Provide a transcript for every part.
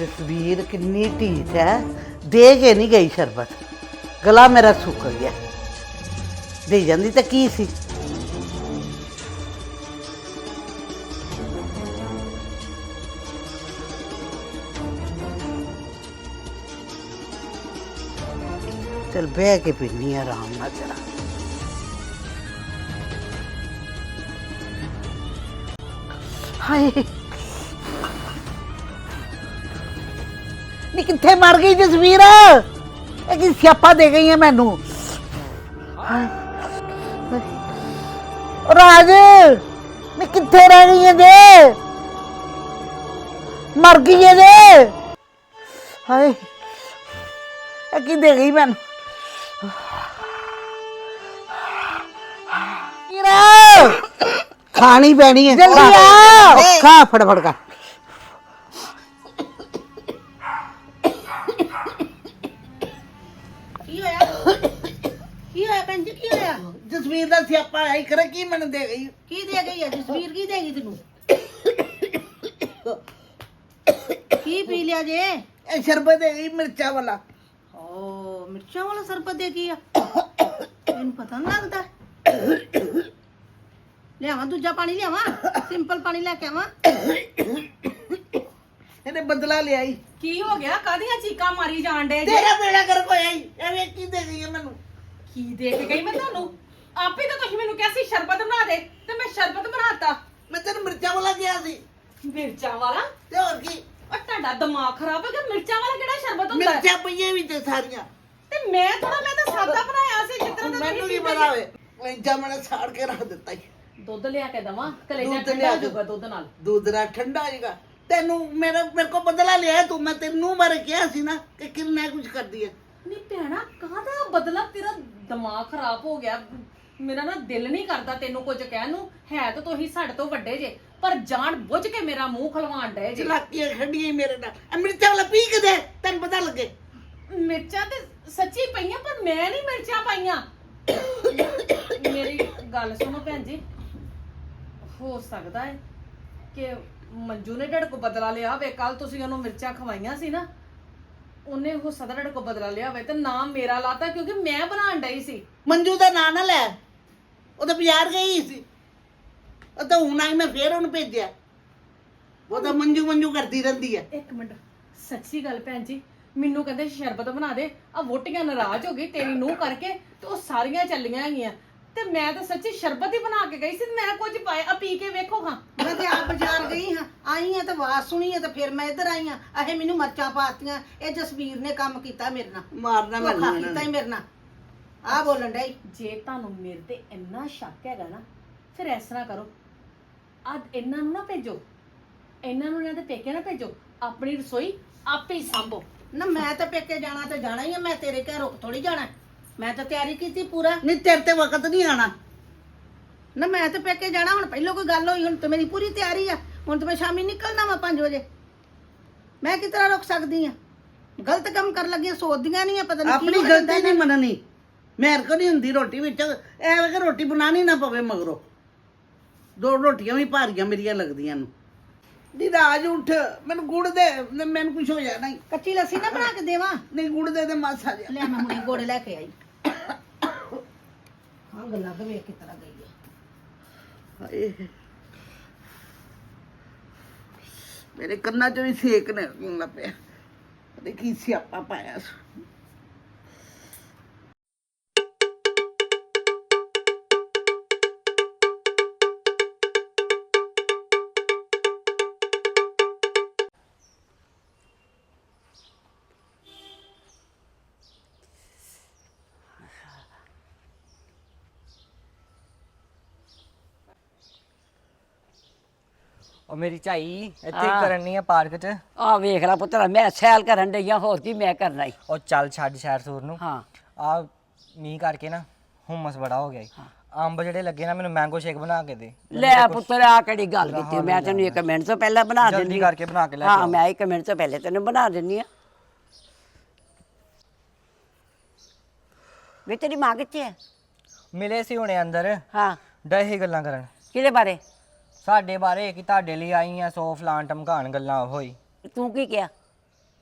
ਜਸਵੀਰ ਕਿੰਨੀ ਢੀਠ ਹੈ। ਦੇ ਕੇ ਨਹੀਂ ਗਈ ਸ਼ਰਬਤ। ਗਲਾ ਮੇਰਾ ਸੁੱਕ ਗਿਆ। ਦੇ ਜਾਂਦੀ ਤਾਂ ਕੀ ਸੀ? ਚਲ ਬਹਿ ਕੇ ਪੀਨੀ ਆਰਾਮ ਨਾਲ ਜਰਾ। ਹਾਏ। ਨੀ ਕਿੱਥੇ ਮਰ ਗਈ ਜਸਵੀਰ? ਇਹ ਕੀ ਸਿਆਪਾ ਦੇ ਗਈ ਹੈ ਮੈਨੂੰ? ਰਾਜ ਨੀ ਕਿੱਥੇ ਰਹਿ ਗਈ ਹੈ ਜੇ? ਮਰ ਗਈ ਹੈ ਜੇ? ਹਾਏ। ਇਹ ਕੀ ਦੇ ਗਈ ਮੈਨੂੰ? ਵੀਰਾ ਖਾਣੀ ਪੈਣੀ ਹੈ। ਜਲਦੀ ਆ! ਖਾ ਫਟਾਫਟ ਕਰ ਜਸਵੀਰ ਦਾ ਸਿਆਪਾ ਆਈ ਕਰੇ ਕੀ ਮੈਨੂੰ ਦੇ ਗਈ? ਕੀ ਦੇ ਗਈ ਹੈ ਜਸਵੀਰ ਕੀ ਦੇਗੀ ਤੈਨੂੰ? ਕੀ ਪੀ ਲਿਆ ਜੇ? ਇਹ ਸ਼ਰਬਤ ਦੇ ਗਈ ਮਿਰਚਾਂ ਵਾਲਾ। ਓ ਮਿਰਚਾਂ ਵਾਲਾ ਸਰਬਤ ਦੇ ਕੀ ਆ? ਇਹਨੂੰ ਪਤਾ ਨਹੀਂ ਲੱਗਦਾ? ਲਿਆਵਾਂ ਦੂਜਾ ਪਾਣੀ ਲਿਆਵਾਂ? ਸਿੰਪਲ ਪਾਣੀ ਲੈ ਕੇ ਆਵਾਂ? ਇਹਨੇ ਬਦਲਾ ਲਿਆ ਈ ਕੀ ਹੋ ਗਿਆ? ਕਾਹਦੀਆਂ ਚੀਕਾਂ ਮਾਰੀ ਜਾਣ ਡੇ ਜੇ? ਤੇਰਾ ਬੇੜਾ ਕਰ ਕੋਈ ਆਈ ਐਵੇਂ ਕੀ ਦੇ ਗਈ ਹੈ ਮੈਨੂੰ। ਕੀ ਦੇ ਕੇ ਗਈ ਮੈਂ ਤੁਹਾਨੂੰ? ਆਪੇ ਤਾਂ ਤੁਸੀਂ ਮੈਨੂੰ ਕਿਹਾ ਸੀ ਸ਼ਰਬਤ ਬਣਾ ਦੇ ਤੇ ਮੈਂ ਸ਼ਰਬਤ ਬਣਾਤਾ। ਮੈਂ ਤੈਨੂੰ ਮਿਰਚਾਂ ਵਾਲਾ ਗਿਆ ਸੀ। ਮਿਰਚਾਂ ਵਾਲਾ? ਤੇ ਹੋਰ ਕੀ? ਉਹ ਤੁਹਾਡਾ ਦਿਮਾਗ ਖਰਾਬ ਹੈ ਕਿ ਮਿਰਚਾਂ ਵਾਲਾ ਕਿਹੜਾ ਸ਼ਰਬਤ ਹੁੰਦਾ ਮਿਰਚਾਂ ਪਈਆਂ ਵੀ ਤੇ ਸਾਰੀਆਂ। ਤੇ ਮੈਂ ਥੋੜਾ ਮੈਂ ਤਾਂ ਸਾਦਾ ਬਣਾਇਆ ਸੀ ਜਿਸ ਤਰ੍ਹਾਂ ਮੈਨੂੰ ਨਹੀਂ ਪਤਾ ਵੇ। ਲੈਂਜਾ ਮੈਂ ਸਾੜ ਕੇ ਰੱਖ ਦਿੱਤਾ ਈ। ਦੁੱਧ ਲਿਆ ਕੇ ਦਵਾਂ ਕਲੇਜਾ ਠੰਡਾ ਲਿਆ ਹੋ ਜਾਊਗਾ ਦੁੱਧ ਨਾਲ। ਦੁੱਧ ਨਾਲ ਠੰਡਾ ਹੋਏਗਾ ਤੈਨੂੰ ਮੇਰੇ ਮੇਰੇ ਕੋਲ ਬਦਲਾ ਲਿਆ ਤੂੰ। ਮੈਂ ਤੈਨੂੰ ਬਾਰੇ ਕਿਹਾ ਸੀ ਨਾ ਕਿ ਕਿੰਨਾ ਕੁਝ ਕਰਦੀ ਹੈ। ਨਹੀਂ ਭੈਣਾ ਦਿਮਾਗ ਖਰਾਬ ਹੋ ਗਿਆ। ਮੇਰਾ ਨਾ ਦਿਲ ਨਹੀਂ ਕਰਦਾ ਤੈਨੂੰ ਕੁਝ ਕਹਿਣ ਨੂੰ। ਹੈ ਤਾਂ ਤੁਸੀਂ ਸਾਡੇ ਤੋਂ ਵੱਡੇ ਜੇ ਪਰ ਜਾਣ ਬੁੱਝ ਕੇ ਮੇਰਾ ਮੂੰਹ ਖਲਵਾਣ ਡਏ ਜੇ। ਚਲਾਕੀਆਂ ਖੰਡੀਆਂ ਮੇਰੇ ਨਾਲ। ਅੰਮ੍ਰਿਤਾ ਵਾਲਾ ਪੀ ਕੇ ਦੇ ਤੈਨੂੰ ਪਤਾ ਲੱਗੇ? ਮਿਰਚਾਂ ਤੇ ਸੱਚੀ ਪਈਆਂ ਪਰ ਮੈਂ ਨਹੀਂ ਮਿਰਚਾਂ ਪਾਈਆਂ। ਮੇਰੀ ਗੱਲ ਸੁਣੋ ਭੈਣ ਜੀ। ਹੋ ਸਕਦਾ ਹੈ ਕਿ ਮੰਜੂ ਨੇ ਡੜਕ ਬਦਲਾ ਲਿਆ ਵੇ ਕੱਲ ਤੁਸੀਂ ਉਹਨੂੰ ਮਿਰਚਾਂ ਖਵਾਈਆਂ ਸੀ ਨਾ। ਉਹਨੇ ਉਹ ਸਦਰੜ ਕੋ ਬਦਲਾ ਲਿਆ ਹੋਵੇ ਤੇ ਨਾਮ ਮੇਰਾ ਲਾਤਾ ਕਿਉਂਕਿ ਮੈਂ ਬਣਾਉਣ ਡਈ ਸੀ। ਮੰਜੂ ਦਾ ਨਾਂ ਨਾ ਲੈ। ਉਹ ਤਾਂ ਬਾਜ਼ਾਰ ਗਈ ਸੀ। ਉਹ ਤਾਂ ਹੁਣ ਆਈ ਮੈਂ ਫੇਰ ਉਹਨੂੰ ਭੇਜਿਆ। ਉਹ ਤਾਂ ਮੰਜੂ ਮੰਜੂ ਕਰਦੀ ਰਹਿੰਦੀ ਹੈ ਇੱਕ ਮਿੰਟ ਸੱਚੀ ਗੱਲ ਭੈਣ ਜੀ ਮੈਨੂੰ ਕਹਿੰਦੇ ਸ਼ਰਬਤ ਬਣਾ ਦੇ ਆ ਵੋਟੀਆਂ ਨਾਰਾਜ਼ ਹੋ ਗਈ ਤੇਰੀ ਨੂੰ ਕਰਕੇ ਤੇ ਉਹ ਸਾਰੀਆਂ ਚੱਲੀਆਂ ਹੈਗੀਆਂ। ਤੇ ਮੈਂ ਤਾਂ ਸੱਚੀ ਸ਼ਰਬਤ ਹੀ ਬਣਾ ਕੇ ਗਈ ਸੀ ਮੈਂ ਕੁਝ ਪਾਇਆ ਆ ਪੀ ਕੇ ਵੇਖੋ ਹਾਂ। ਮੈਂ ਤੇ ਆਪ ਬਾਜ਼ਾਰ ਗਈ ਹਾਂ ਆਈ ਹਾਂ ਤੇ ਆਵਾਜ਼ ਸੁਣੀ ਹੈ ਤੇ ਫਿਰ ਮੈਂ ਇੱਧਰ ਆਈ ਹਾਂ। ਅਹੇ ਮੈਨੂੰ ਮਰਚਾਂ ਪਾਤੀਆਂ ਇਹ ਜਸਵੀਰ ਨੇ ਕੰਮ ਕੀਤਾ ਮੇਰੇ ਨਾਲ। ਮਾਰਨਾ ਧੋਖਾ ਮੈਨੂੰ ਕੀਤਾ ਹੀ ਮੇਰੇ ਨਾਲ। ਆ ਬੋਲਣ ਡਈ। ਜੇ ਤੁਹਾਨੂੰ ਮੇਰੇ ਤੇ ਇੰਨਾ ਸ਼ੱਕ ਹੈਗਾ ਨਾ ਫਿਰ ਇਸ ਤਰ੍ਹਾਂ ਕਰੋ। ਅੱਜ ਇਹਨਾਂ ਨੂੰ ਨਾ ਭੇਜੋ। ਇਹਨਾਂ ਨੂੰ ਇਹਨਾਂ ਦੇ ਪੇਕੇ ਨਾ ਭੇਜੋ। ਆਪਣੀ ਰਸੋਈ ਆਪੇ ਹੀ ਸੰਭੋ। ਨਾ ਮੈਂ ਤਾਂ ਪੇਕੇ ਜਾਣਾ ਤੇ ਜਾਣਾ ਹੀ ਆ ਮੈਂ ਤੇਰੇ ਘਰ ਰੁਕ ਥੋੜੀ ਜਾਣਾ। ਮੈਂ ਤਾਂ ਤਿਆਰੀ ਕੀਤੀ ਪੂਰਾ। ਨਹੀਂ ਤੇਰੇ ਤੇ ਵਕਤ ਨਹੀਂ ਆਣਾ ਨਾ ਮੈਂ ਤਾਂ ਪੇਕੇ ਜਾਣਾ ਹੁਣ ਪਹਿਲਾਂ ਕੋਈ ਗੱਲ ਹੋਈ ਹੁਣ ਤੇ ਮੇਰੀ ਪੂਰੀ ਤਿਆਰੀ ਆ। ਹੁਣ ਤੇ ਮੈਂ ਸ਼ਾਮੀ ਨਿਕਲਣਾ ਵਾ 5 ਵਜੇ। ਮੈਂ ਕਿਸ ਤਰ੍ਹਾਂ ਰੁਕ ਸਕਦੀ ਆ? ਗਲਤ ਕੰਮ ਕਰਨ ਲੱਗੀਆਂ ਸੋਚਦੀਆਂ ਨਹੀਂ ਆ ਪਤਾ ਨਹੀਂ ਆਪਣੀ ਗਲਤੀ ਨਹੀਂ ਮੰਨਣੀ। ਮੇਰ ਕੋ ਨਹੀਂ ਹੁੰਦੀ ਰੋਟੀ ਵਿੱਚ। ਐਵੇਂ ਕਿ ਰੋਟੀ ਬਣਾਣੀ ਨਾ ਪਵੇ ਮਗਰੋਂ। ਦੋ ਰੋਟੀਆਂ ਵੀ ਭਾਰੀਆਂ ਮੇਰੀਆਂ ਲੱਗਦੀਆਂ ਨੂੰ। ਦੀ ਰਾਜ ਉੱਠ। ਮੈਨੂੰ ਗੁੜ ਦੇ। ਮੈਨੂੰ ਕੁਝ ਹੋ ਜਾਣਾ। ਕੱਚੀ ਲੱਸੀ ਨਾ ਬਣਾ ਕੇ ਦੇਵਾਂ? ਨਹੀਂ ਗੁੜ ਦੇ ਤੇ ਮਾਸਾ ਜਿਹਾ। ਲੈ ਮੈਂ ਹੁਣੇ ਗੋੜੇ ਲੈ ਕੇ ਆਈ। ਹਾਂ ਗੱਲਾਂ ਤਾਂ ਵੇਖ ਕਿਸ ਤਰ੍ਹਾਂ ਗਈ ਆ। ਹਾਏ। ਮੇਰੇ ਕੰਨਾਂ 'ਚ ਵੀ ਸੇਕ ਨੇ ਲੱਗ ਪਿਆ ਉਹ ਮੇਰੀ ਝਾਈ ਇੱਥੇ ਕਰਨ ਆ ਪਾਰਕ 'ਚ। ਆ ਵੇਖ ਲੈ ਪੁੱਤਰਾ ਮੈਂ ਸੈਲ ਕਰਨ ਡਈ ਆ ਹੋਰ ਕੀ ਮੈਂ ਕਰਨਾ ਈ ਉਹ ਚੱਲ ਛੱਡ ਸ਼ਹਿਰ ਸੂਰ ਨੂੰ। ਹਾਂ। ਆ ਮੀਂਹ ਕਰਕੇ ਨਾ ਹੁਮਸ ਬੜਾ ਹੋ ਗਿਆ ਈ। ਅੰਬ ਜਿਹੜੇ ਲੱਗੇ ਨਾ ਮੈਨੂੰ ਮੈਂਗੋ ਸ਼ੇਕ ਬਣਾ ਕੇ ਦੇ। ਲੈ ਪੁੱਤਰ ਆ ਕਿਹੜੀ ਗੱਲ ਕੀਤੀ? ਮੈਂ ਤੈਨੂੰ ਇੱਕ ਮਿੰਟ ਤੋਂ ਪਹਿਲਾਂ ਬਣਾ ਜਲਦੀ ਦਿੰਦੀ ਕਰਕੇ ਬਣਾ ਕੇ ਲੈ ਕੇ ਹਾਂ ਆਓ। ਮੈਂ ਇੱਕ ਮਿੰਟ ਤੋਂ ਪਹਿਲੇ ਤੈਨੂੰ ਬਣਾ ਦਿੰਦੀ ਆ। ਵੇ ਤੇਰੀ ਮਾਂ ਕਿੱਥੇ ਹੈ ਮਿਲੇ ਸੀ ਹੁਣੇ ਅੰਦਰ। ਹਾਂ। ਡਹੇ ਗੱਲਾਂ ਕਰਨ। ਕਿਹਦੇ ਬਾਰੇ? ਸਾਡੇ ਬਾਰੇ ਕਿ ਤੁਹਾਡੇ ਲਈ ਆਈ ਆ ਸੌ ਫਲਾਨ ਟਮਕਾਣ ਗੱਲਾਂ ਹੋਈ ਤੂੰ ਕੀ ਕਿਹਾ?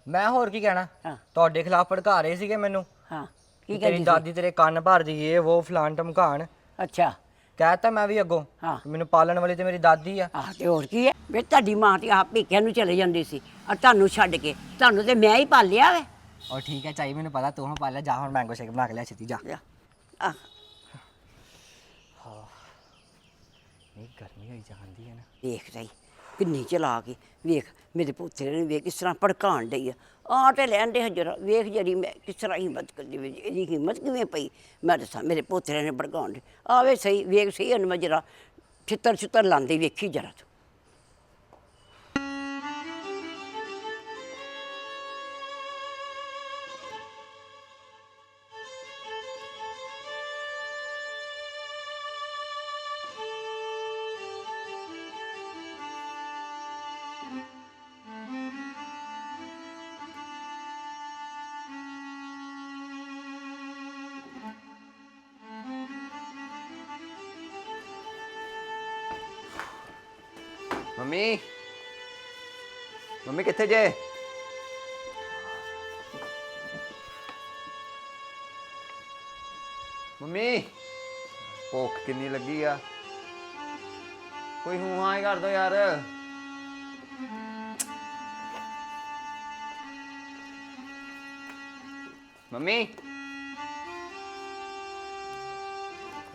ਮੈਂ ਹੋਰ ਕੀ ਕਹਿਣਾ? ਹਾਂ। ਤੁਹਾਡੇ ਖਿਲਾਫ ਭੜਕਾ ਰਹੇ ਸੀਗੇ ਮੈਨੂੰ। ਹਾਂ। ਕਿ ਤੇਰੀ ਕਹਿੰਦੀ ਦਾਦੀ ਤੇਰੇ ਕੰਨ ਭਰਦੀ ਏ ਉਹ ਫਲਾਨ ਟਮਕਾਣ। ਅੱਛਾ। ਕਹਿਤਾ ਮੈਂ ਵੀ ਅੱਗੋਂ। ਹਾਂ। ਮੈਨੂੰ ਪਾਲਣ ਵਾਲੀ ਤੇ ਮੇਰੀ ਦਾਦੀ ਆ। ਆਹ ਤੇ ਹੋਰ ਕੀ ਹੈ ਵੇ ਤੁਹਾਡੀ ਮਾਂ ਤੇ ਆਪ ਭੀਖਿਆਂ ਨੂੰ ਚਲੇ ਜਾਂਦੀ ਸੀ। ਆ ਤੁਹਾਨੂੰ ਛੱਡ ਕੇ। ਤੁਹਾਨੂੰ ਤੇ ਮੈਂ ਹੀ ਪਾਲਿਆ ਵੇ। ਔਰ ਠੀਕ ਹੈ ਚਾਈ ਮੈਨੂੰ ਪਤਾ ਤੂੰ ਹਾਂ ਪਾਲਿਆ। ਜਾ ਹੁਣ ਮੈਂਗੋ ਸ਼ੇਕ ਬਣਾ ਕੇ ਲਿਆ ਛੇਤੀ ਜਾ। ਆ ਨਹੀਂ, ਗਰਮੀ ਹੋਈ ਜਾਂਦੀ ਹੈ ਨਾ। ਵੇਖ ਰਹੀ, ਕਿੰਨੀ ਚਲਾ ਕੇ, ਵੇਖ, ਮੇਰੇ ਪੁੱਤਰੇ ਨੂੰ ਵੇਖ, ਕਿਸ ਤਰ੍ਹਾਂ ਭੜਕਾਣ ਡਈ ਆ। ਆ ਤੇ ਲੈਣ ਦੇ ਹਜਰਾ ਵੇਖ ਜਿਹੜੀ ਮੈਂ ਕਿਸ ਤਰ੍ਹਾਂ ਹਿੰਮਤ ਕਰਦੀ ਵੇ, ਇਹਦੀ ਹਿੰਮਤ ਕਿਵੇਂ ਪਈ? ਮੈਂ ਦੱਸਾਂ, ਮੇਰੇ ਪੁੱਤਰੇ ਨੇ ਭੜਕਾਉਣ ਦੇ ਆਵੇ ਸਹੀ, ਵੇਖ ਸਹੀ ਅਨ ਜਰਾ ਛਿੱਤਰ ਛਿੱਤਰ ਲਾਂਦੀ ਵੇਖੀ ਜਰਾ ਤੂੰ। ਮੰਮੀ। ਮੰਮੀ ਕਿੱਥੇ ਜੇ? ਮੰਮੀ, ਭੁੱਖ ਕਿੰਨੀ ਲੱਗੀ ਆ? ਕੋਈ ਹੂੰ ਹਾਂ ਹੀ ਕਰ ਦੋ ਯਾਰ। ਮੰਮੀ।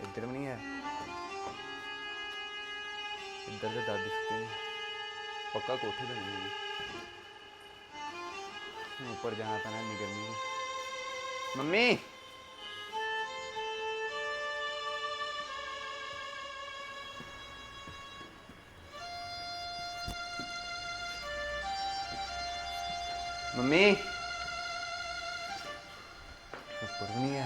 ਇੱਧਰ ਵੀ ਨਹੀਂ ਹੈ। ਇੱਧਰ ਦੇ ਦਾਦੀ ਸੁੱਤੇ ਨੇ ਪੱਕਾ ਕੋਠੇ ਤੇ ਨਹੀਂ ਹੈ ਉੱਪਰ ਜਾਣਾ ਪੈਣਾ ਇੰਨੀ ਗਰਮੀ में। ਮੰਮੀ ਮੰਮੀ ਉੱਪਰ ਵੀ ਨਹੀਂ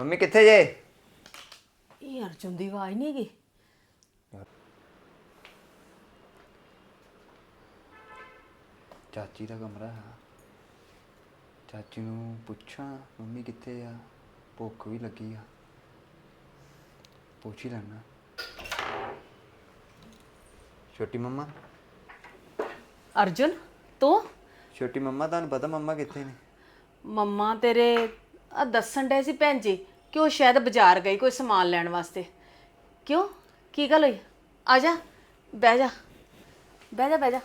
ਮੰਮੀ ਕਿੱਥੇ ਜੇ? ਇਹ ਅਰਜੁਨ ਦੀ ਆਵਾਜ਼ ਨਹੀਂ ਗਈ ਚਾਚੀ ਦਾ ਕਮਰਾ ਹੈ ਚਾਚੀ ਨੂੰ ਪੁੱਛਾਂ ਮੰਮੀ ਕਿੱਥੇ ਆ? ਭੁੱਖ ਵੀ ਲੱਗੀ ਆ। ਪੁੱਛ ਹੀ ਲੈਣਾ ਛੋਟੀ ਮੰਮਾ? ਅਰਜੁਨ ਤੂੰ? ਛੋਟੀ ਮੰਮਾ ਤੁਹਾਨੂੰ ਪਤਾ ਮੰਮਾ ਕਿੱਥੇ ਨੇ? ਮੰਮਾ ਤੇਰੇ ਆ ਦੱਸਣ ਡੇ ਸੀ ਭੈਣ ਜੀ ਕਿ ਉਹ ਸ਼ਾਇਦ ਬਾਜ਼ਾਰ ਗਈ ਕੋਈ ਸਮਾਨ ਲੈਣ ਵਾਸਤੇ। ਕਿਉਂ? ਕੀ ਗੱਲ ਹੋਈ? ਆ ਜਾ ਬਹਿ ਜਾ ਬਹਿ ਜਾ ਬਹਿ ਜਾ।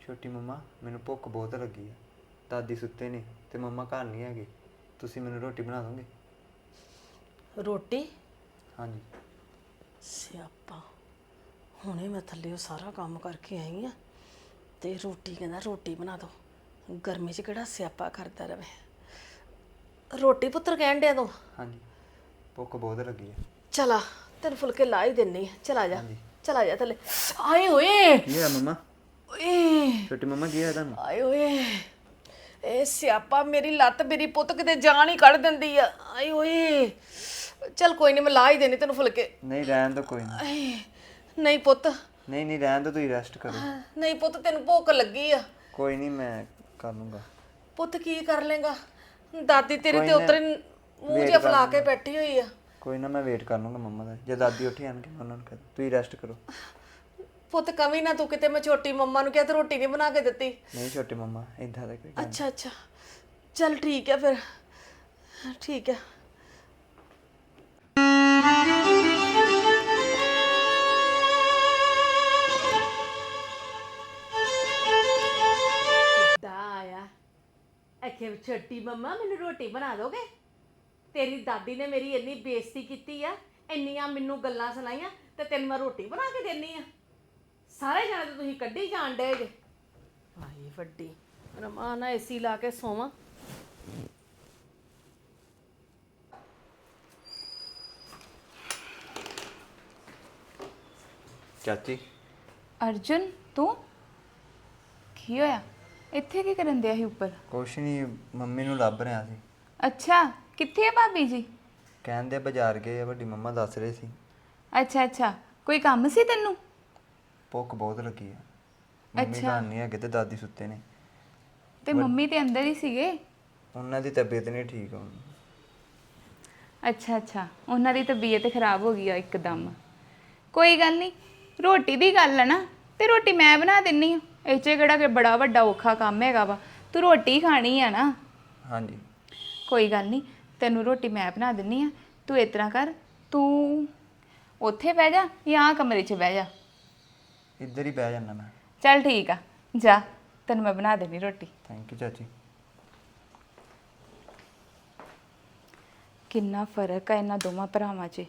ਛੋਟੀ ਮੰਮਾ ਮੈਨੂੰ ਭੁੱਖ ਬਹੁਤ ਲੱਗੀ ਆ। ਦਾਦੀ ਸੁੱਤੇ ਨੇ ਤੇ ਮੰਮਾ ਘਰ ਨਹੀਂ ਹੈਗੇ। ਤੁਸੀਂ ਮੈਨੂੰ ਰੋਟੀ ਬਣਾ ਦੋਗੇ? ਰੋਟੀ? ਹਾਂਜੀ। ਸਿਆਪਾ। ਹੁਣੇ ਮੈਂ ਥੱਲੇ ਉਹ ਸਾਰਾ ਕੰਮ ਕਰਕੇ ਆਈ ਆ ਤੇ ਰੋਟੀ ਕਹਿੰਦਾ ਰੋਟੀ ਬਣਾ ਦੋ। ਗਰਮੀ 'ਚ ਕਿਹੜਾ ਸਿਆਪਾ ਕਰਦਾ ਰਵੇ। ਰੋਟੀ ਪੁੱਤਰ ਕਹਿਣ ਡਿਆ ਤੂੰ? ਹਾਂਜੀ। ਭੁੱਖ ਬਹੁਤ ਲੱਗੀ ਆ। ਚਲਾ ਤੈਨੂੰ ਫੁਲਕੇ ਲਾ ਹੀ ਦਿੰਨੀ ਆ। ਚਲਾ ਜਾ ਚਲਾ ਜਾ ਥੱਲੇ। ਆਏ ਓਏ ਕੀ ਹੋਇਆ ਮੰਮਾ? ਓਏ। ਛੋਟੀ ਮੰਮਾ ਕੀ ਹੋਇਆ ਤੁਹਾਨੂੰ? ਆਏ ਓਏ ਇਹ ਸਿਆਪਾ ਮੇਰੀ ਲੱਤ ਮੇਰੀ ਪੁੱਤ ਕਿਤੇ ਜਾਨ ਹੀ ਕੱਢ ਦਿੰਦੀ ਆ। ਆਏ ਓਏ ਚਲ ਕੋਈ ਨਹੀਂ ਮੈਂ ਲਾ ਹੀ ਦੇਣੀ ਤੈਨੂੰ ਫੁਲਕੇ। ਨਹੀਂ ਰਹਿਣ ਦੋ ਕੋਈ ਨਹੀਂ ਆਏ, ਨਹੀਂ ਪੁੱਤ। ਨਹੀਂ ਨਹੀਂ ਰਹਿਣ ਦੋ ਤੁਸੀਂ ਰੈਸਟ ਕਰੋ। ਨਹੀਂ ਪੁੱਤ ਤੈਨੂੰ ਭੁੱਖ ਲੱਗੀ ਆ। ਕੋਈ ਨਹੀਂ ਮੈਂ ਕਰ ਲੂੰਗਾ। ਪੁੱਤ ਕੀ ਕਰ ਲੇਗਾ ਦਾਦੀ ਤੇਰੀ ਤੇ ਉਤਰੇ ਮੂੰਹ ਜਿਹਾ ਫਲਾ ਕੇ ਬੈਠੀ ਹੋਈ ਆ। ਕੋਈ ਨਾ ਮੈਂ ਵੇਟ ਕਰ ਲੂੰਗਾ ਮੰਮਾ ਦਾ। ਜੇ ਦਾਦੀ ਉੱਠੀ ਆਣਗੇ ਮੈਂ ਉਹਨਾਂ ਨੂੰ ਕਹਿ ਤੁਸੀਂ ਰੈਸਟ ਕਰੋ। ਪੁੱਤ ਕਵੀ ਨਾ ਤੂੰ ਕਿਤੇ ਮੈਂ ਛੋਟੀ ਮੰਮਾ ਨੂੰ ਕਿਹਾ ਤੇ ਰੋਟੀ ਨਹੀਂ ਬਣਾ ਕੇ ਦਿੱਤੀ। ਨਹੀਂ ਛੋਟੀ ਮੰਮਾ ਇਦਾਂ ਦਾ ਕੋਈ ਅੱਛਾ ਅੱਛਾ। ਚਲ ਠੀਕ ਹੈ ਫਿਰ। ਠੀਕ ਹੈ ਅਖੇ ਛੋਟੀ ਮੰਮਾ ਮੈਨੂੰ ਰੋਟੀ ਬਣਾ ਦੋਗੇ? ਤੇਰੀ ਦਾਦੀ ਨੇ ਮੇਰੀ ਇੰਨੀ ਬੇਇੱਜ਼ਤੀ ਕੀਤੀ ਆ ਇੰਨੀਆਂ ਮੈਨੂੰ ਗੱਲਾਂ ਸੁਣਾਈਆਂ ਤੇ ਤੈਨੂੰ ਮੈਂ ਰੋਟੀ ਬਣਾ ਕੇ ਦੇਣੀ ਆ। ਸਾਰੇ ਜਾਣੇ ਤਾਂ ਤੁਸੀਂ ਕੱਢੀ ਜਾਣ ਡੇ ਜੇ। ਆਈ ਵੱਡੀ ਰਮਾ ਨਾ ਏਸੀ ਲਾ ਕੇ ਸੋਵਾਂ। ਚਾਚੀ? ਅਰਜੁਨ ਤੂੰ? ਕੀ ਹੋਇਆ? ਇੱਥੇ ਕੀ ਕਰਨ ਦਿਆ ਸੀ ਉੱਪਰ? ਕੁਛ ਨਹੀਂ ਮੰਮੀ ਨੂੰ ਲੱਭ ਰਿਹਾ ਸੀ। ਅੱਛਾ ਕਿੱਥੇ ਹੈ ਭਾਬੀ ਜੀ? ਕਹਿੰਦੇ ਬਾਜ਼ਾਰ ਗਏ ਆ ਵੱਡੀ ਮੰਮਾ ਦੱਸ ਰਹੇ ਸੀ। ਅੱਛਾ ਅੱਛਾ ਕੋਈ ਕੰਮ ਸੀ ਤੈਨੂੰ? ਭੁੱਖ ਬਹੁਤ ਲੱਗੀ ਆ। ਮੰਮੀ ਘਰ ਨਹੀਂ ਹੈਗੇ ਤੇ ਦਾਦੀ ਸੁੱਤੇ ਨੇ। ਤੇ ਮੰਮੀ ਤੇ ਅੰਦਰ ਹੀ ਸੀਗੇ? ਉਹਨਾਂ ਦੀ ਤਬੀਅਤ ਨਹੀਂ ਠੀਕ ਹੁਣ। ਅੱਛਾ ਅੱਛਾ ਉਹਨਾਂ ਦੀ ਤਬੀਅਤ ਖਰਾਬ ਹੋ ਗਈ ਆ ਇੱਕਦਮ। ਕੋਈ ਗੱਲ ਨਹੀਂ ਰੋਟੀ ਦੀ ਗੱਲ ਹੈ ਨਾ ਤੇ ਰੋਟੀ ਮੈਂ ਬਣਾ ਦਿੰਨੀ ਆ। ਇਹ 'ਚ ਕਿਹੜਾ ਕਿ ਬੜਾ ਵੱਡਾ ਔਖਾ ਕੰਮ ਹੈਗਾ ਵਾ। ਤੂੰ ਰੋਟੀ ਖਾਣੀ ਆ ਨਾ। ਹਾਂਜੀ। ਕੋਈ ਗੱਲ ਨਹੀਂ ਤੈਨੂੰ ਰੋਟੀ ਮੈਂ ਬਣਾ ਦਿੰਨੀ ਆ। ਤੂੰ ਇਸ ਤਰ੍ਹਾਂ ਕਰ ਤੂੰ ਉੱਥੇ ਬਹਿ ਜਾ ਜਾਂ ਆਹ ਕਮਰੇ 'ਚ ਬਹਿ ਜਾ। ਇੱਧਰ ਹੀ ਬਹਿ ਜਾਣਾ ਮੈਂ। ਚੱਲ ਠੀਕ ਆ ਜਾ ਤੈਨੂੰ ਮੈਂ ਬਣਾ ਦੇਣੀ ਰੋਟੀ। ਥੈਂਕ ਯੂ ਚਾਚੀ। ਕਿੰਨਾ ਫ਼ਰਕ ਆ ਇਹਨਾਂ ਦੋਵਾਂ ਭਰਾਵਾਂ 'ਚ।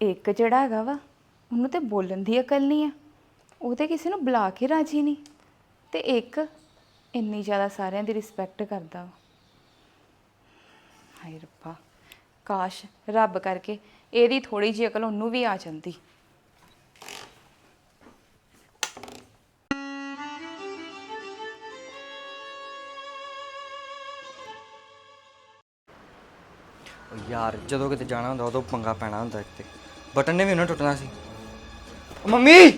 ਇੱਕ ਜਿਹੜਾ ਹੈਗਾ ਵਾ ਉਹਨੂੰ ਤੇ ਬੋਲਣ ਦੀ ਅਕਲ ਨਹੀਂ ਆ। ਉਹ ਤੇ ਕਿਸੇ ਨੂੰ ਬੁਲਾ ਕੇ ਰਾਜੀ ਨਹੀਂ। ਤੇ ਇੱਕ ਇੰਨੀ ਜ਼ਿਆਦਾ ਸਾਰਿਆਂ ਦੀ ਰਿਸਪੈਕਟ ਕਰਦਾ ਵਾ। ਹਾਏ ਰੱਬਾ, ਕਾਸ਼ ਰੱਬ ਕਰਕੇ ਇਹਦੀ ਥੋੜੀ ਜਿਹੀ ਅਕਲ ਉਹਨੂੰ ਵੀ ਆ ਜਾਂਦੀ। ਉਹ ਯਾਰ, ਜਦੋਂ ਕਿਤੇ ਜਾਣਾ ਹੁੰਦਾ ਉਦੋਂ ਪੰਗਾ ਪੈਣਾ ਹੁੰਦਾ ਇੱਥੇ ਬਟਨ ਨੇ ਵੀ ਉਹਨਾਂ ਟੁੱਟਣਾ ਸੀ। ਉਹ ਮੰਮੀ!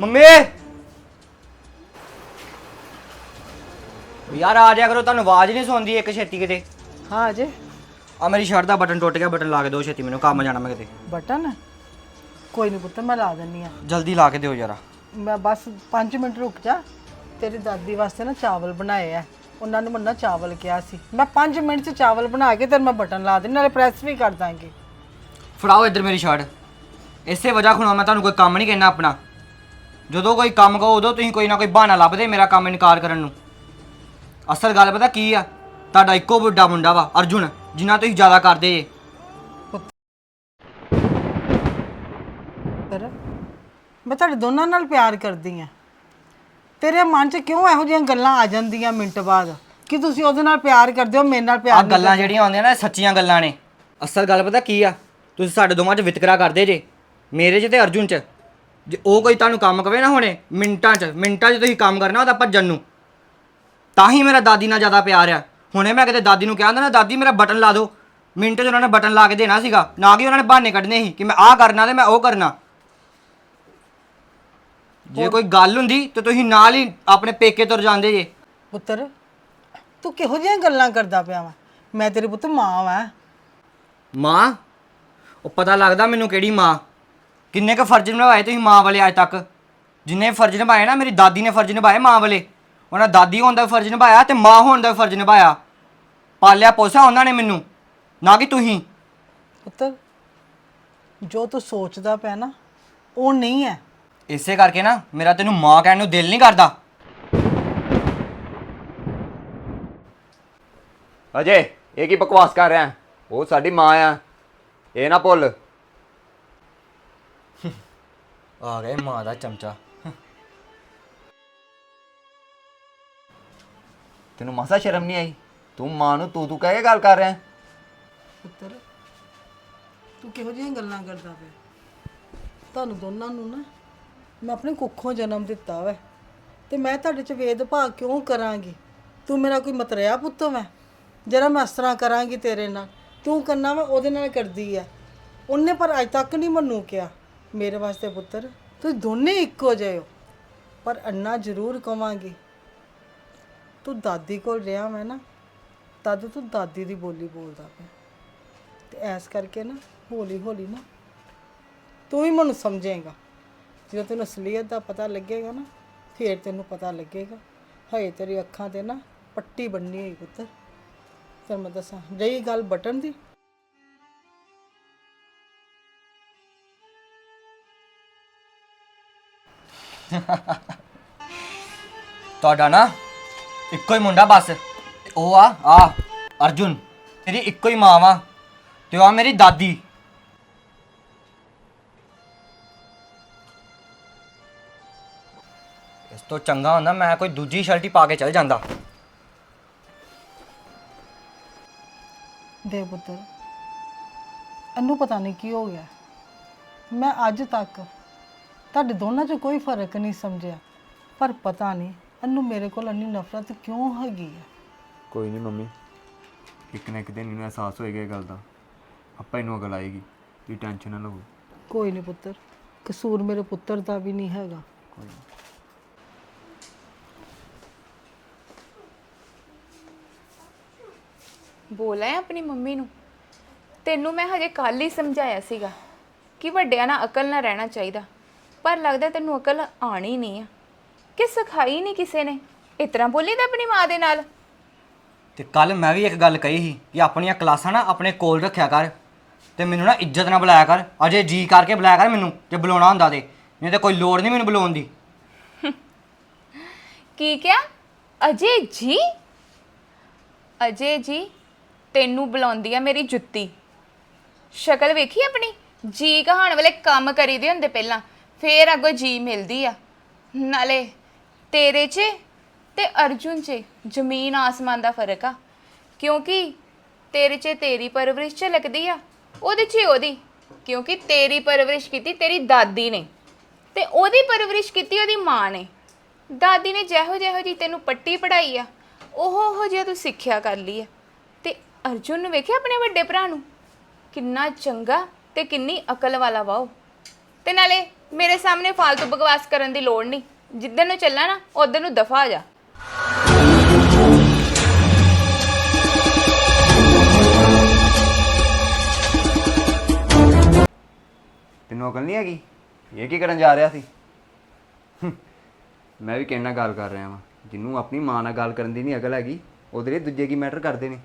ਮੰਮੀ। ਯਾਰ ਆ ਜਾ ਕਰੋ ਤੁਹਾਨੂੰ ਆਵਾਜ਼ ਨਹੀਂ ਸੁਣਦੀ ਇੱਕ ਛੇਤੀ ਕਿਤੇ। ਹਾਂ ਅਜੇ ਆ ਮੇਰੀ ਸ਼ਰਟ ਦਾ ਬਟਨ ਟੁੱਟ ਗਿਆ ਬਟਨ ਲਾ ਕੇ ਦਿਓ ਛੇਤੀ ਮੈਨੂੰ ਕੰਮ ਜਾਣਾ ਮੈਂ ਕਿਤੇ। ਬਟਨ? ਕੋਈ ਨਹੀਂ ਪੁੱਤ ਮੈਂ ਲਾ ਦਿੰਨੀ ਆ। ਜਲਦੀ ਲਾ ਕੇ ਦਿਓ ਜਰਾ। ਮੈਂ ਬਸ 5 ਮਿੰਟ ਰੁਕ ਜਾ। ਤੇਰੀ ਦਾਦੀ ਵਾਸਤੇ ਨਾ ਚਾਵਲ ਬਣਾਏ ਆ। ਉਹਨਾਂ ਨੂੰ ਮੰਨਾ ਚਾਵਲ ਕਿਹਾ ਸੀ। ਮੈਂ 5 ਮਿੰਟ 'ਚ ਚਾਵਲ ਬਣਾ ਕੇ ਤੇਰੇ ਮੈਂ ਬਟਨ ਲਾ ਦੇਣੀ ਨਾਲੇ ਪ੍ਰੈਸ ਵੀ ਕਰ ਦਾਂਗੀ। ਫੜਾਓ ਇੱਧਰ ਮੇਰੀ ਸ਼ਰਟ ਇਸੇ ਵਜ੍ਹਾ ਖੁਣਾ ਮੈਂ ਤੁਹਾਨੂੰ ਕੋਈ ਕੰਮ ਨਹੀਂ ਕਹਿਣਾ ਆਪਣਾ। ਜਦੋਂ ਕੋਈ ਕੰਮ ਕਹੋ ਉਦੋਂ ਤੁਸੀਂ ਕੋਈ ਨਾ ਕੋਈ ਬਹਾਨਾ ਲੱਭਦੇ ਮੇਰਾ ਕੰਮ ਇਨਕਾਰ ਕਰਨ ਨੂੰ। ਅਸਲ ਗੱਲ ਪਤਾ ਕੀ ਆ? ਤੁਹਾਡਾ ਇੱਕੋ ਵੱਡਾ ਮੁੰਡਾ ਵਾ ਅਰਜੁਨ ਜਿੰਨਾ ਤੁਸੀਂ ਜ਼ਿਆਦਾ ਕਰਦੇ ਜੇ। ਪਰ ਮੈਂ ਤੁਹਾਡੇ ਦੋਨਾਂ ਨਾਲ ਪਿਆਰ ਕਰਦੀ ਆ। ਤੇਰੇ ਮਨ 'ਚ ਕਿਉਂ ਇਹੋ ਜਿਹੀਆਂ ਗੱਲਾਂ ਆ ਜਾਂਦੀਆਂ ਮਿੰਟ ਬਾਅਦ? ਕਿ ਤੁਸੀਂ ਉਹਦੇ ਨਾਲ ਪਿਆਰ ਕਰਦੇ ਹੋ ਮੇਰੇ ਨਾਲ ਆ ਪਿਆਰ ਨਹੀਂ ਗੱਲਾਂ ਜਿਹੜੀਆਂ ਆਉਂਦੀਆਂ ਨਾ ਇਹ ਸੱਚੀਆਂ ਗੱਲਾਂ ਨੇ। ਅਸਲ ਗੱਲ ਪਤਾ ਕੀ ਆ? ਤੁਸੀਂ ਸਾਡੇ ਦੋਵਾਂ 'ਚ ਵਿਤਕਰਾ ਕਰਦੇ ਜੇ। ਮੇਰੇ 'ਚ ਤੇ ਅਰਜੁਨ 'ਚ। ਜੇ ਉਹ ਕੋਈ ਤੁਹਾਨੂੰ ਕੰਮ ਕਵੇ ਨਾ ਹੁਣੇ ਮਿੰਟਾਂ 'ਚ ਮਿੰਟਾਂ 'ਚ ਤੁਸੀਂ ਕੰਮ ਕਰਨਾ ਉਹਦਾ ਭੱਜਣ ਨੂੰ ਤਾਂ ਹੀ ਮੇਰਾ ਦਾਦੀ ਨਾਲ ਜ਼ਿਆਦਾ ਪਿਆਰ ਆ। ਹੁਣੇ ਮੈਂ ਕਿਤੇ ਦਾਦੀ ਨੂੰ ਕਿਹਾ ਹੁੰਦਾ ਨਾ ਦਾਦੀ ਮੇਰਾ ਬਟਨ ਲਾ ਦਿਓ। ਮਿੰਟ 'ਚ ਉਹਨਾਂ ਨੇ ਬਟਨ ਲਾ ਕੇ ਦੇਣਾ ਸੀਗਾ। ਨਾ ਕਿ ਉਹਨਾਂ ਨੇ ਬਹਾਨੇ ਕੱਢਨੇ ਸੀ ਕਿ ਮੈਂ ਆਹ ਕਰਨਾ ਤੇ ਮੈਂ ਉਹ ਕਰਨਾ। ਜੇ ਕੋਈ ਗੱਲ ਹੁੰਦੀ ਤੇ ਤੁਸੀਂ ਨਾਲ ਹੀ ਆਪਣੇ ਪੇਕੇ ਤੁਰ ਜਾਂਦੇ ਜੇ। ਪੁੱਤਰ ਤੂੰ ਕਿਹੋ ਜਿਹੀਆਂ ਗੱਲਾਂ ਕਰਦਾ ਪਿਆ ਵਾ? ਮੈਂ ਤੇਰੀ ਪੁੱਤ ਮਾਂ ਵਾਂ। ਮਾਂ? ਉਹ ਪਤਾ ਲੱਗਦਾ ਮੈਨੂੰ ਕਿਹੜੀ ਮਾਂ। ਕਿੰਨੇ ਕ ਫਰਜ਼ ਨਿਭਾਏ ਤੁਸੀਂ ਮਾਂ ਵਾਲੇ ਅੱਜ ਤੱਕ? ਜਿੰਨੇ ਫਰਜ਼ ਨਿਭਾਏ ਨਾ ਮੇਰੀ ਦਾਦੀ ਨੇ ਫਰਜ਼ ਨਿਭਾਏ ਮਾਂ ਵਾਲੇ। ਉਹਨਾਂ ਦਾਦੀ ਹੋਣ ਦਾ ਫਰਜ਼ ਨਿਭਾਇਆ ਤੇ ਮਾਂ ਹੋਣ ਦਾ ਫਰਜ਼ ਨਿਭਾਇਆ। ਪਾਲਿਆ ਪੋਸਿਆ ਉਹਨਾਂ ਨੇ ਮੈਨੂੰ ਨਾ ਕਿ ਤੁਸੀਂ। ਪੁੱਤਰ ਜੋ ਤੂੰ ਸੋਚਦਾ ਪਿਆ ਨਾ ਉਹ ਨਹੀਂ ਹੈ। ਇਸੇ ਕਰਕੇ ਨਾ ਮੇਰਾ ਤੈਨੂੰ ਮਾਂ ਕਹਿਣ ਨੂੰ ਦਿਲ ਨਹੀਂ ਕਰਦਾ। ਅਜੇ ਇਹ ਕੀ ਬਕਵਾਸ ਕਰ ਰਿਹਾ? ਹੈ? ਉਹ ਸਾਡੀ ਮਾਂ ਆ। ਇਹ ਨਾ ਭੁੱਲ। ਆ ਗਏ ਮਾਂ ਦਾ ਚਮਚਾ ਤੈਨੂੰ ਮਾਸਾ ਸ਼ਰਮ ਨਹੀਂ ਆਈ ਤੂੰ ਮਾਂ ਨੂੰ ਤੂੰ ਤੂੰ ਕਹਿ ਕੇ ਗੱਲ ਕਰ ਰਿਹਾ ਹੈ? ਪੁੱਤਰ ਤੂੰ ਕਿਹੋ ਜਿਹੀਆਂ ਗੱਲਾਂ ਕਰਦਾ ਪਿਆ ਤੁਹਾਨੂੰ ਦੋਨਾਂ ਨੂੰ ਨਾ ਮੈਂ ਆਪਣੇ ਕੁੱਖੋਂ ਜਨਮ ਦਿੱਤਾ ਵੈ। ਤੇ ਮੈਂ ਤੁਹਾਡੇ ਚ ਵੇਦ ਭਾਗ ਕਿਉਂ ਕਰਾਂਗੀ? ਤੂੰ ਮੇਰਾ ਕੋਈ ਮਤਰਿਆ ਪੁੱਤ ਮੈਂ ਜਰਾ ਮੈਂ ਇਸ ਤਰ੍ਹਾਂ ਕਰਾਂਗੀ ਤੇਰੇ ਨਾਲ। ਤੂੰ ਕਰਨਾ ਵਾ ਉਹਦੇ ਨਾਲ ਕਰਦੀ ਆ। ਉਹਨੇ ਪਰ ਅਜ ਤੱਕ ਨਹੀਂ ਮੈਨੂੰ ਕਿਹਾ। ਮੇਰੇ ਵਾਸਤੇ ਪੁੱਤਰ, ਤੁਸੀਂ ਦੋਨੇ ਇੱਕੋ ਜਿਹੇ ਹੋ। ਪਰ ਅੰਨਾ ਜ਼ਰੂਰ ਕਵਾਂਗੀ, ਤੂੰ ਦਾਦੀ ਕੋਲ ਰਿਹਾ ਮੈਂ ਨਾ, ਤਦ ਤੂੰ ਦਾਦੀ ਦੀ ਬੋਲੀ ਬੋਲਦਾ ਪਿਆ। ਤੇ ਐਸ ਕਰਕੇ ਨਾ ਹੌਲੀ ਹੌਲੀ ਨਾ, ਤੂੰ ਹੀ ਮੈਨੂੰ ਸਮਝੇਗਾ। ਜਦੋਂ ਤੈਨੂੰ ਅਸਲੀਅਤ ਦਾ ਪਤਾ ਲੱਗੇਗਾ ਨਾ, ਫਿਰ ਤੈਨੂੰ ਪਤਾ ਲੱਗੇਗਾ। ਹਏ, ਤੇਰੀ ਅੱਖਾਂ ਤੇ ਨਾ ਪੱਟੀ ਬੰਨੀ ਹੋਈ ਪੁੱਤਰ। ਫਿਰ ਮੈਂ ਦੱਸਾਂ, ਰਹੀ ਗੱਲ ਬਟਨ ਦੀ? ਤੁਹਾਡਾ ਨਾ ਇੱਕੋ ਹੀ ਮੁੰਡਾ ਬਸ। ਤੇ ਉਹ ਆ ਆ, ਅਰਜੁਨ, ਤੇਰੀ ਇੱਕੋ ਹੀ ਮਾਂ ਵਾ ਤੇ ਉਹ ਆ ਮੇਰੀ ਦਾਦੀ। ਇਸ ਤੋਂ ਚੰਗਾ ਹੁੰਦਾ ਮੈਂ ਕੋਈ ਦੂਜੀ ਸ਼ਰਟ ਹੀ ਪਾ ਕੇ ਚੱਲ ਜਾਂਦਾ। ਦੇ ਪੁੱਤਰ, ਇਹਨੂੰ ਪਤਾ ਨਹੀਂ ਕੀ ਹੋ ਗਿਆ। ਮੈਂ ਅੱਜ ਤੱਕ ਤੁਹਾਡੇ ਦੋਨਾਂ 'ਚ ਕੋਈ ਫ਼ਰਕ ਨਹੀਂ ਸਮਝਿਆ। ਪਰ ਪਤਾ ਨਹੀਂ ਇਹਨੂੰ ਮੇਰੇ ਕੋਲ ਇੰਨੀ ਨਫ਼ਰਤ ਕਿਉਂ ਹੈਗੀ ਹੈ ਕੋਈ ਨਹੀਂ ਮੰਮੀ ਇੱਕ ਨਾ ਇੱਕ ਦਿਨ ਇਹਨੂੰ ਅਹਿਸਾਸ ਹੋਏਗਾ ਇਹ ਗੱਲ ਦਾ। ਆਪਾਂ ਇਹਨੂੰ ਅਗਲ ਆਏਗੀ ਤੁਸੀਂ ਟੈਨਸ਼ਨ ਨਾ ਲਓ ਕੋਈ ਨਹੀਂ ਪੁੱਤਰ ਕਸੂਰ ਮੇਰੇ ਪੁੱਤਰ ਦਾ ਵੀ ਨਹੀਂ ਹੈਗਾ। ਬੋਲ ਆਇਆ ਆਪਣੀ ਮੰਮੀ ਨੂੰ? ਤੈਨੂੰ ਮੈਂ ਹਜੇ ਕੱਲ ਹੀ ਸਮਝਾਇਆ ਸੀਗਾ ਕਿ ਵੱਡਿਆਂ ਨਾਲ ਅਕਲ ਨਾ ਰਹਿਣਾ ਚਾਹੀਦਾ। ਪਰ ਲੱਗਦਾ ਤੈਨੂੰ ਅਕਲ ਆਣੀ ਨਹੀਂ ਆ। ਕਿ ਸਿਖਾਈ ਨਹੀਂ ਕਿਸੇ ਨੇ। ਇਤਨਾ ਬੋਲੀ ਤਾਂ ਆਪਣੀ ਮਾਂ ਦੇ ਨਾਲ। ਤੇ ਕੱਲ ਮੈਂ ਵੀ ਇੱਕ ਗੱਲ ਕਹੀ ਸੀ ਕਿ ਆਪਣੀਆਂ ਕਲਾਸਾਂ ਨਾ ਆਪਣੇ ਕੋਲ ਰੱਖਿਆ ਕਰ ਤੇ ਮੈਨੂੰ ਨਾ ਇੱਜ਼ਤ ਨਾਲ ਬੁਲਾਇਆ ਕਰ। ਅਜੇ ਜੀ ਕਰਕੇ ਬੁਲਾਇਆ ਕਰ ਮੈਨੂੰ ਜੇ ਬੁਲਾਉਣਾ ਹੁੰਦਾ ਤੇ। ਨਹੀਂ ਤੇ ਕੋਈ ਲੋੜ ਨਹੀਂ ਮੈਨੂੰ ਬੁਲਾਉਣ ਦੀ। ਕੀ ਕਿਹਾ? ਅਜੇ ਜੀ? ਅਜੇ ਜੀ ਤੈਨੂੰ ਬੁਲਾਉਂਦੀ ਆ ਮੇਰੀ ਜੁੱਤੀ। ਸ਼ਕਲ ਵੇਖੀ ਆਪਣੀ? ਜੀ ਕਹਾਣ ਵਾਲੇ ਕੰਮ ਕਰੀਦੇ ਹੁੰਦੇ ਪਹਿਲਾਂ। ਫੇਰ ਅੱਗੋਂ ਜੀ ਮਿਲਦੀ ਆ। ਨਾਲੇ ਤੇਰੇ 'ਚ ਤੇ ਅਰਜੁਨ 'ਚ ਜ਼ਮੀਨ ਆਸਮਾਨ ਦਾ ਫ਼ਰਕ ਆ। ਕਿਉਂਕਿ ਤੇਰੇ 'ਚ ਤੇਰੀ ਪਰਵਰਿਸ਼ ਝਲਕਦੀ ਆ, ਉਹਦੇ 'ਚ ਉਹਦੀ। ਕਿਉਂਕਿ ਤੇਰੀ ਪਰਵਰਿਸ਼ ਕੀਤੀ ਤੇਰੀ ਦਾਦੀ ਨੇ। ਤੇ ਉਹਦੀ ਪਰਵਰਿਸ਼ ਕੀਤੀ ਉਹਦੀ ਮਾਂ ਨੇ। ਦਾਦੀ ਨੇ ਜਿਹੋ ਜਿਹੋ ਜੀ ਤੈਨੂੰ ਪੱਟੀ ਪੜਾਈ ਆ, ਉਹ ਉਹ ਜਿਹਾ ਤੂੰ ਸਿੱਖਿਆ ਕਰ ਲਈ ਆ। ਤੇ ਅਰਜੁਨ ਨੂੰ ਵੇਖਿਆ ਆਪਣੇ ਵੱਡੇ ਭਰਾ ਨੂੰ? ਕਿੰਨਾ ਚੰਗਾ ਤੇ ਕਿੰਨੀ ਅਕਲ ਵਾਲਾ ਵਾ ਉਹ। ਤੇ ਨਾਲੇ ਮੇਰੇ ਸਾਹਮਣੇ ਫालतू ਬਕਵਾਸ ਕਰਨ ਦੀ ਲੋੜ ਨਹੀਂ। ਜਿੱਦਨ ਨੂੰ ਚੱਲਣਾ ਨਾ ਉਧਰ ਨੂੰ ਦਫਾ ਜਾ। ਤੈਨੂੰ ਅਕਲ ਨਹੀਂ ਹੈਗੀ? ਇਹ ਕੀ ਕਰਨ ਜਾ ਰਿਹਾ ਸੀ? ਮੈਂ ਵੀ ਕਿਹਨਾਂ ਗੱਲ ਕਰ ਰਿਹਾ ਵਾਂ। ਜਿਹਨੂੰ ਆਪਣੀ ਮਾਂ ਨਾਲ ਗੱਲ ਕਰਨ ਦੀ ਨਹੀਂ ਅਕਲ ਹੈਗੀ ਉਹਦੇ ਲਈ ਦੂਜੇ ਕੀ ਮੈਟਰ ਕਰਦੇ ਨੇ?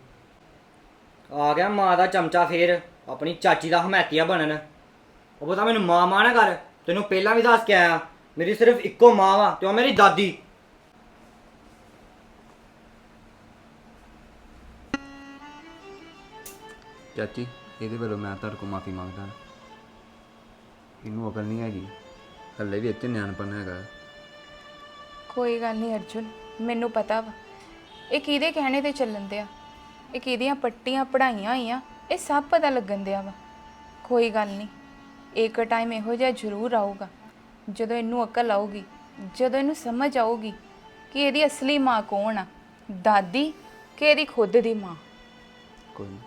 ਆ ਗਿਆ ਮਾਂ ਦਾ ਚਮਚਾ ਫੇਰ। ਆਪਣੀ ਚਾਚੀ ਦਾ ਹਮੈਤੀਆ ਬਣਨ। ਉਹ ਪਤਾ ਮੈਨੂੰ ਮਾਂ ਮਾਂ ਨਾ ਕਰ ਤੈਨੂੰ ਪਹਿਲਾਂ ਵੀ ਦੱਸ ਕੇ ਆਇਆ ਮੇਰੀ ਸਿਰਫ ਇੱਕੋ ਮਾਂ ਵਾ ਤੇ ਉਹ ਮੇਰੀ ਦਾਦੀ। ਚਾਚੀ ਇਹਦੇ ਵੱਲੋਂ ਮੈਂ ਤੁਹਾਡੇ ਕੋਲ ਮਾਫੀ ਮੰਗਦਾ ਇਹਨੂੰ ਅਕਲ ਨਹੀਂ ਹੈਗੀ। ਹੱਲੇ ਵੀ ਇੱਥੇ ਨਿਆਣਪਨ ਹੈਗਾ। ਕੋਈ ਗੱਲ ਨਹੀਂ ਅਰਜੁਨ ਮੈਨੂੰ ਪਤਾ ਵਾ। ਇਹ ਕਿਹਦੇ ਕਹਿਣੇ ਤੇ ਚੱਲਣ ਦਿਆ? ਇਹ ਕਿਹਦੀਆਂ ਪੱਟੀਆਂ ਪੜਾਈਆਂ ਹੋਈਆਂ ਇਹ ਸਭ ਪਤਾ ਲੱਗਣ ਦਿਆ ਵਾ। ਕੋਈ ਗੱਲ ਨਹੀਂ। ਇੱਕ ਟਾਈਮ ਇਹੋ ਜਿਹਾ ਜ਼ਰੂਰ ਆਊਗਾ, ਜਦੋਂ ਇਹਨੂੰ ਅਕਲ ਆਊਗੀ, ਜਦੋਂ ਇਹਨੂੰ ਸਮਝ ਆਊਗੀ ਕਿ ਇਹਦੀ ਅਸਲੀ ਮਾਂ ਕੌਣ ਆ? ਦਾਦੀ ਕਿ ਇਹਦੀ ਖੁਦ ਦੀ ਮਾਂ? ਕੋਈ ਨਹੀਂ